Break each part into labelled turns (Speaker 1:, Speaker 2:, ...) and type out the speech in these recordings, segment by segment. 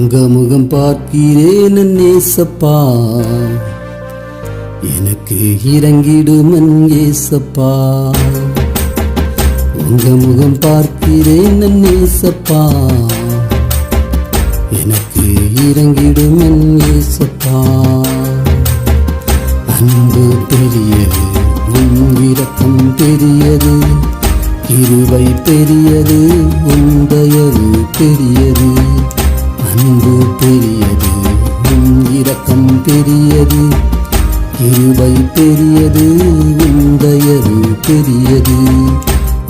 Speaker 1: உங்க முகம் பார்க்கிறேன் நேசப்பா எனக்கு இறங்கிடுமன் ஏசப்பா. உங்க முகம் பார்க்கிறேன் நேசப்பா எனக்கு இறங்கிடுமன் ஏசப்பா. அன்பு பெரியது உன் இரக்கம் பெரியது இருவை பெரியது உன் தயவு பெரியது. அன்பு பெரியது உன் இரக்கம் பெரியது இருவை பெரியது உன் பெரியது.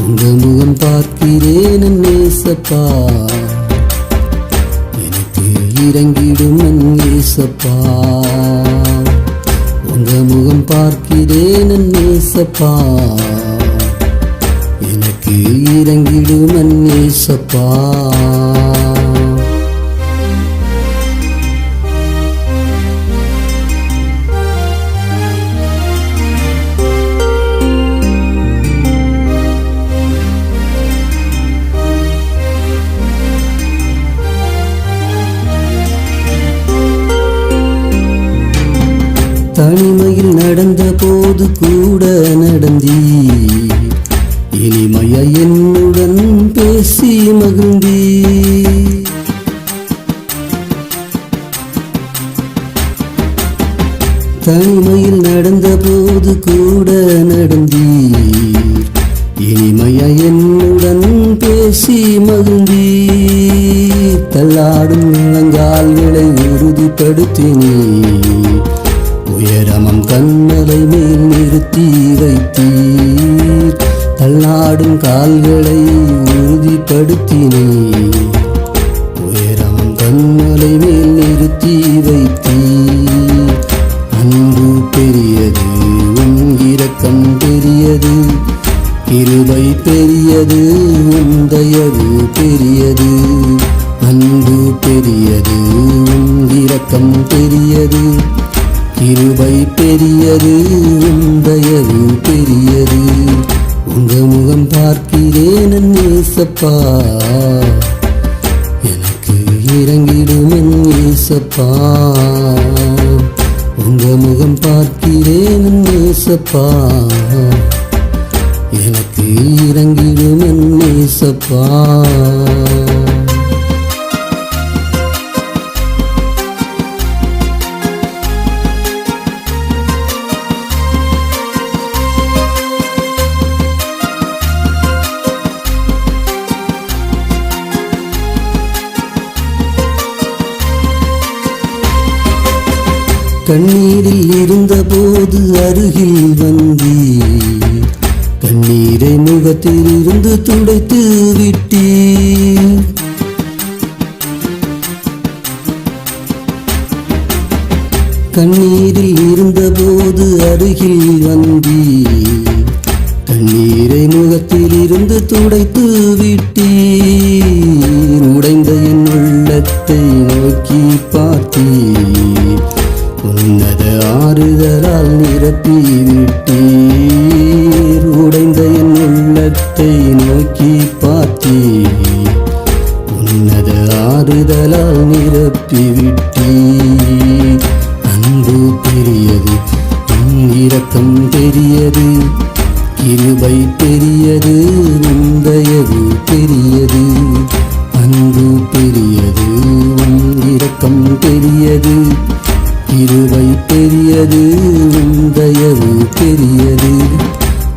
Speaker 1: உங்க முகம் பார்க்கிறேன் நேசப்பா எனக்கு இறங்கிடும் நேசப்பா உங்க முகம் பார்க்கிறேன் நேசப்பா எனக்கு இறங்கிடும் நேசப்பா தனிமையில் நடந்த போது கூட நடந்தீ இனிமைய என்னுடன் பேசி மகிழ்ந்தி தனிமையில் நடந்த போது கூட நடந்தீர். இனிமைய என்னுடன் பேசி மகிழ்ந்தீர். தள்ளாடும் முழங்கால்களை உறுதிப்படுத்தினீர். உயரமம் கண்ணலை மேல் நிறுத்தி வைத்தீர். தள்ளாடும் கால்களை உறுதிப்படுத்தினீர் உயரம் கண்ணலை மேல் நிறுத்தி வைத்தீர். அன்பு பெரியது உன் இரக்கம் பெரியது. கிருபை பெரியது உன் தயவு பெரியது. அன்பு பெரியது உன் இரக்கம் பெரியது. கிருபை பெரியது உந்தயவு பெரியது. உங்க முகம் பார்க்கிறேன் ஏசப்பா. எனக்கு இறங்கிடும் ஏசப்பா. உங்க முகம் பார்க்கிறேன் ஏசப்பா. எனக்கு இறங்கிடும் ஏசப்பா. கண்ணீரில் இருந்தபோது அருகில் வந்தீ கண்ணீரை முகத்தில் இருந்து துடைத்து விட்டீ கண்ணீரில் இருந்தபோது அருகில் வந்தீ கண்ணீரை முகத்தில் இருந்து துடைத்து விட்டீர். உடைந்த என் உள்ளத்தை நோக்கி பார்த்தீர். ஆறுதலால் நிரப்பி விட்டீர் உடைந்த என் உள்ளத்தை நோக்கி பார்த்தீர். உன்னத ஆறுதலால் நிரப்பி விட்டீர் அன்பு பெரியது இரக்கம் பெரியது கிருபை பெரியது முந்தையது பெரியது. அன்பு பெரியது இரக்கம் பெரியது இருவை பெரியது உந்தயவு பெரியது.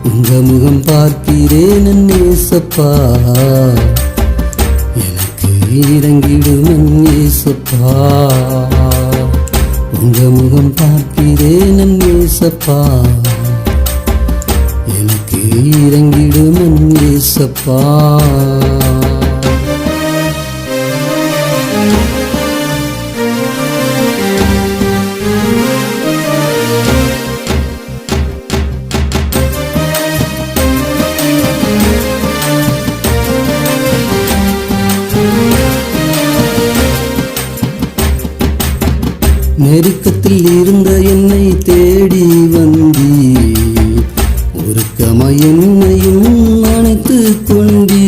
Speaker 1: உங்க முகம் பார்க்கிறேன் நேசப்பா எனக்கு இறங்கிடும் நேசப்பா உங்க முகம் பார்க்கிறேன் நேசப்பா எனக்கு இறங்கிடும் நேசப்பா நெருக்கத்தில் இருந்த என்னை தேடி வந்தி ஒரு கம என்னையும் அணைத்து கொண்டி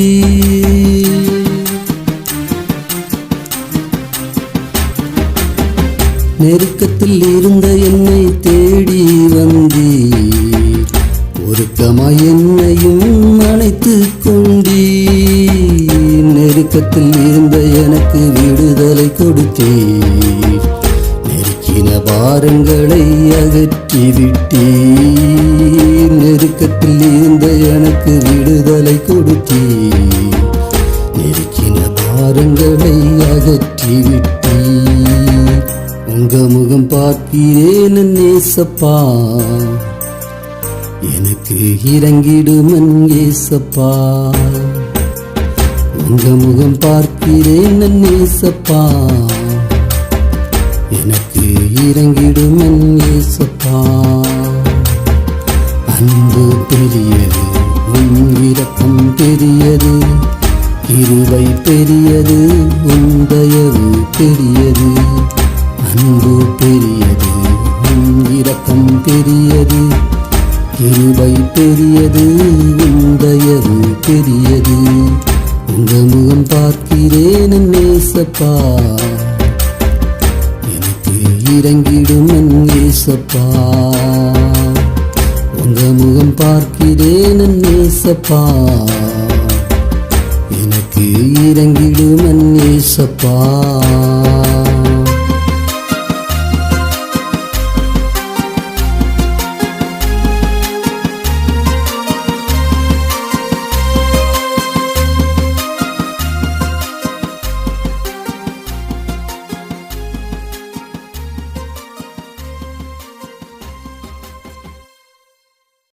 Speaker 1: நெருக்கத்தில் இருந்த என்னை தேடி வந்தீர். ஒருக்கமாய் என்னையும் அணைத்து கொண்டி நெருக்கத்தில் இருந்த எனக்கு விடுதலை கொடுத்தீர். இன பாரங்களை அகற்றி விட்டீர். நெருக்கத்தில் இருந்த எனக்கு விடுதலை கொடுத்தீர். நெருக்கின பாரங்களை அகற்றி விட்டீர். உங்க முகம் பார்க்கிறேன் நேசப்பா எனக்கு இறங்கிடுமன் ஏசப்பா. உங்க முகம் பார்க்கிறேன் நேசப்பா எனக்கு இறங்கிடும் ஏசப்பா அன்பு பெரியது உன் இரக்கம் பெரியது இருவை பெரியது உன் தயவு பெரியது. அன்பு பெரியது உன் இரக்கம் பெரியது இருவை பெரியது உன் தயவு பெரியது. உங்க முகம் பார்க்கிறேன் நேசப்பா. இறங்கிடும் என் ஏசப்பா. உங்க முகம் பார்க்கிறேன் என் ஏசப்பா. எனக்கு இறங்கிடும் என் ஏசப்பா.